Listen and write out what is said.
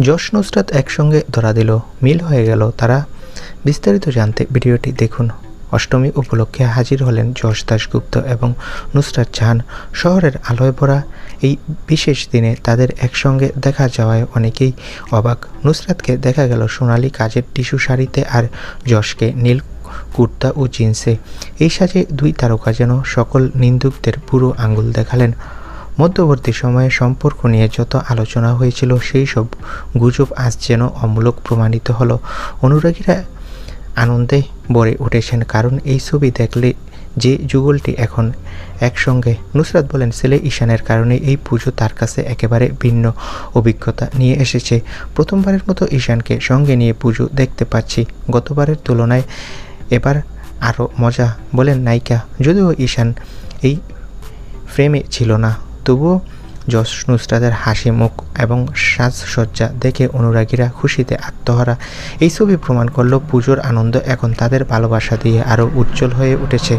যশ নুসরাত একসঙ্গে ধরা দিল। মিল হয়ে গেল তারা। বিস্তারিত জানতে ভিডিওটি দেখুন। অষ্টমী উপলক্ষে হাজির হলেন যশ দাশগুপ্ত এবং নুসরাত জাহান। শহরের আলোয় ভরা এই বিশেষ দিনে তাদের একসঙ্গে দেখা যাওয়ায় অনেকেই অবাক। নুসরাতকে দেখা গেল সোনালি কাজের টিস্যু শাড়িতে আর যশকে নীল কুর্তা ও জিন্সে। এই সাজে দুই তারকা যেন সকল নিন্দুকদের পুরো আঙ্গুল দেখালেন। মধ্যবর্তী সময়ে সম্পর্ক নিয়ে যত আলোচনা হয়েছিল, সেই সব গুজব আজ যেন অমূলক প্রমাণিত হলো। অনুরাগীরা আনন্দে ভরে উঠেছেন, কারণ এই ছবি দেখলে যে যুগলটি এখন একসঙ্গে। নুসরাত বলেন, ছেলে ঈশানের কারণে এই পুজো তার কাছে একেবারে ভিন্ন অভিজ্ঞতা নিয়ে এসেছে। প্রথমবারের মতো ঈশানকে সঙ্গে নিয়ে পুজো দেখতে পাচ্ছি। গতবারের তুলনায় এবার আরও মজা। বলেন নায়িকা, যদিও ঈশান এই ফ্রেমে ছিল না তবুও যশ নুসরাতের হাসি মুখ এবং সাজসজ্জা দেখে অনুরাগীরা খুশিতে আত্মহারা। এই ছবি প্রমাণ করল পুজোর আনন্দ এখন তাদের ভালোবাসা দিয়ে আরও উজ্জ্বল হয়ে উঠেছে।